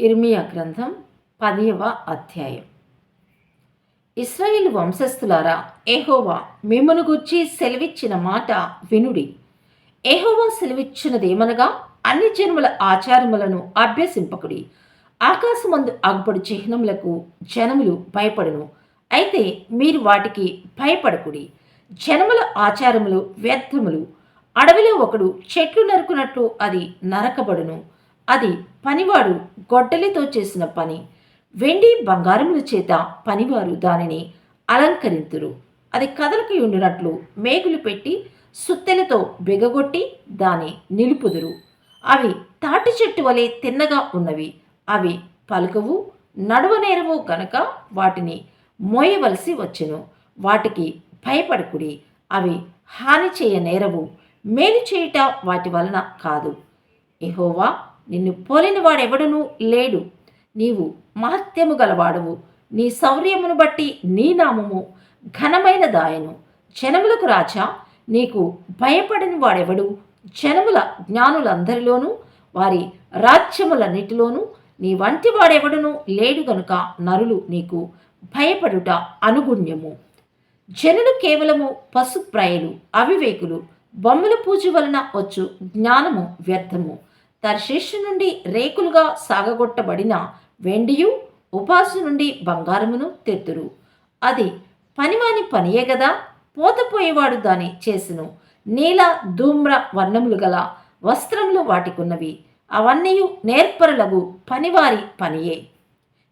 ఇర్మియా గ్రంథం పదివ అధ్యాయం. ఇస్రాయేల్ వంశస్థులారా ఏహోవా మిమ్మను గుర్చి సెలవిచ్చిన మాట వినుడి. ఏహోవా సెలవిచ్చినదేమనగా అన్ని జన్మల ఆచారములను అభ్యసింపకుడి. ఆకాశమందు అగుపడు చిహ్నములకు జనములు భయపడును. అయితే మీరు వాటికి భయపడకుడి. జనముల ఆచారములు వ్యర్థములు. అడవిలో ఒకడు చెట్లు నరుకున్నట్లు అది నరకబడును. అది పనివాడు గొడ్డలితో చేసిన పని. వెండి బంగారముల చేత పనివారు దానిని అలంకరింతురు. అది కదలకి ఉండినట్లు మేకులు పెట్టి సుత్తెలతో బిగగొట్టి దాని నిలుపుదురు. అవి తాటి చెట్టు వలె తిన్నగా ఉన్నవి. అవి పలుకవు నడువనేరవు గనక వాటిని మోయవలసి వచ్చెను. వాటికి భయపడకుడి. అవి హాని చేయ నేరవు. మేలు చేయుట వాటి వలన కాదు. ఎహోవా నిన్ను పోలిన వాడెవడనూ లేడు. నీవు మహత్యము గలవాడవు. నీ శౌర్యమును బట్టి నీ నామము ఘనమైన దాయను. జనములకు రాజా నీకు భయపడని వాడెవడు? జనముల జ్ఞానులందరిలోనూ వారి రాజ్యములన్నిటిలోనూ నీ వంటి వాడెవడును లేడు గనుక నరులు నీకు భయపడుట అనుగుణ్యము. జనులు కేవలము పశుప్రాయులు అవివేకులు బొమ్మల పూజ వలన వచ్చు జ్ఞానము వ్యర్థము. తర్శేషు నుండి రేకులుగా సాగగొట్టబడిన వెండియు ఉపాసు నుండి బంగారమును తెత్తురు. అది పనిమాని పనియే గదా పోతపోయేవాడు దాని చేసును. నీల ధూమ్ర వర్ణములు గల వస్త్రములు వాటికున్నవి. అవన్నీ నేర్పరులగు పనివారి పనియే.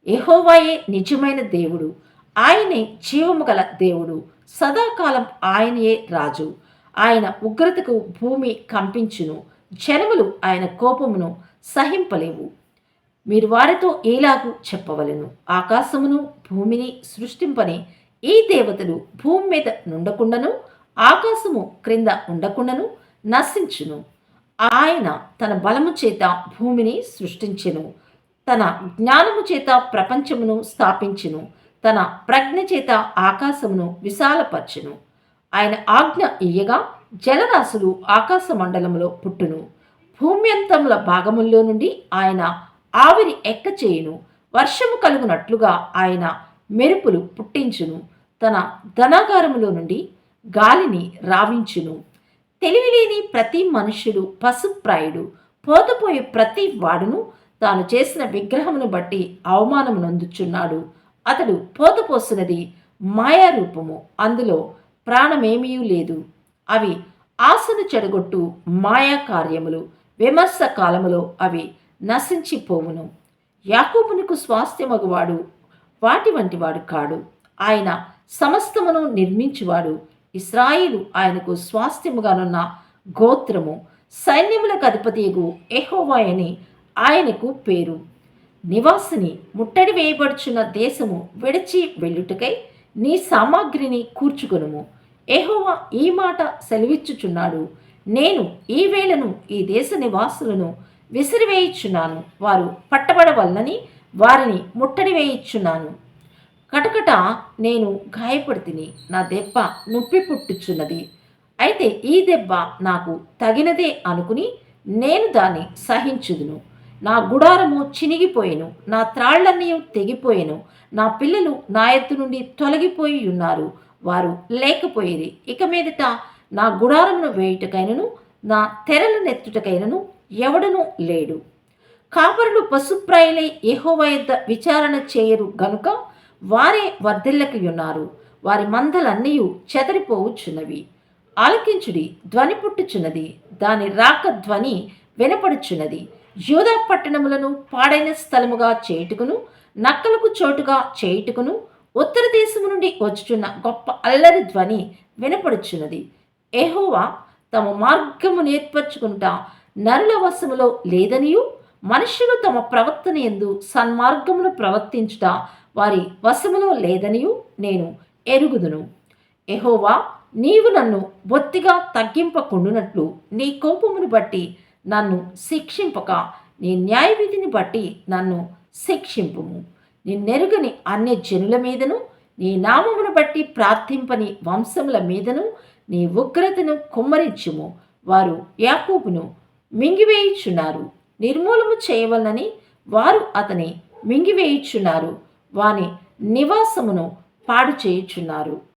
ఎహోవాయే నిజమైన దేవుడు. ఆయనే జీవము గల దేవుడు. సదాకాలం ఆయనయే రాజు. ఆయన ఉగ్రతకు భూమి కంపించును. జనములు ఆయన కోపమును సహింపలేవు. మీరు వారితో ఏలాగు చెప్పవలను. ఆకాశమును భూమిని సృష్టింపని ఈ దేవతలు భూమి మీద నుండకుండాను ఆకాశము క్రింద ఉండకుండాను నశించును. ఆయన తన బలము చేత భూమిని సృష్టించెను. తన జ్ఞానము చేత ప్రపంచమును స్థాపించును. తన ప్రజ్ఞ చేత ఆకాశమును విశాలపరచును. ఆయన ఆజ్ఞ ఇయ్యగా జలరాశులు ఆకాశ మండలంలో పుట్టును. భూమ్యంతముల భాగముల్లో నుండి ఆయన ఆవిరి ఎక్క చేయును. వర్షము కలుగునట్లుగా ఆయన మెరుపులు పుట్టించును. తన ధనాగారములో నుండి గాలిని రావించును. తెలివిలేని ప్రతి మనుష్యుడు పశుప్రాయుడు. పోతపోయే ప్రతి వాడును తాను చేసిన విగ్రహమును బట్టి అవమానము నందుచున్నాడు అతడు పోతపోసినది మాయారూపము. అందులో ప్రాణమేమీ లేదు. అవి ఆశను చెడగొట్టు మాయా కార్యములు విమర్శ కాలములో అవి నశించిపోవును. యాకోబునకు స్వాస్థ్యమగువాడు వాటి వంటి వాడు కాడు. ఆయన సమస్తమును నిర్మించువాడు. ఇస్రాయిలు ఆయనకు స్వాస్థ్యముగానున్న గోత్రము సైన్యములకు అధిపతియగు ఎహోవాయని ఆయనకు పేరు. నివాసిని ముట్టడి వేయబడుచున్న దేశము విడిచి వెళ్ళుటకై నీ సామాగ్రిని కూర్చుకొనుము. ఎహోవా ఈ మాట సెలవిచ్చుచున్నాడు. నేను ఈ వేళను ఈ దేశ నివాసులను విసిరివేయిచున్నాను. వారు పట్టబడవల్లని వారిని ముట్టడి వేయిచున్నాను కటకట నేను గాయపడితిని నా దెబ్బ నొప్పి పుట్టుచున్నది. అయితే ఈ దెబ్బ నాకు తగినదే అనుకుని నేను దాన్ని సహించుదును. నా గుడారము చినిగిపోయెను నా త్రాళ్ళన్నీ తెగిపోయెను నా పిల్లలు నా ఎత్తు నుండి తొలగిపోయి ఉన్నారు వారు లేకపోయేది. ఇక మీదట నా గుడారమును వేయుటకైనను నా తెరలు నెత్తుటకైనను ఎవడనూ లేడు. కాపరులు పశుప్రాయులై యెహోవా యొద్ద విచారణ చేయరు గనుక వారే వర్ధిల్లకి ఉన్నారు వారి మందలన్నీ చెదరిపోవుచున్నవి. ఆలకించుడి ధ్వని పుట్టుచున్నది. దాని రాక ధ్వని వినపడుచున్నది. యూదా పట్టణములను పాడైన స్థలముగా చేయుటకును నక్కలకు చోటుగా చేయుటకును ఉత్తర దేశము నుండి వచ్చుచున్న గొప్ప అల్లరి ధ్వని వినపడుచున్నది. ఎహోవా తమ మార్గము నేర్పరచుకుంటా నరుల వశములో లేదనియు? మనుషులు తమ ప్రవర్తన ఎందు సన్మార్గమును ప్రవర్తించుట వారి వశములో లేదనియు? నేను ఎరుగుదును. ఎహోవా నీవు నన్ను బొత్తిగా తగ్గింపకుండునట్లు నీ కోపమును బట్టి నన్ను శిక్షింపక. నీ న్యాయవిధిని బట్టి నన్ను శిక్షింపుము. నిన్నెరుగని అన్ని జనుల మీదను నీ నామమును బట్టి ప్రార్థింపని వంశముల మీదను నీ ఉగ్రతను కుమ్మరించుము. వారు యాకూబును మింగివేయుచున్నారు. నిర్మూలము చేయవలనని వారు అతని మింగివేయుచున్నారు. వాని నివాసమును పాడు చేయుచున్నారు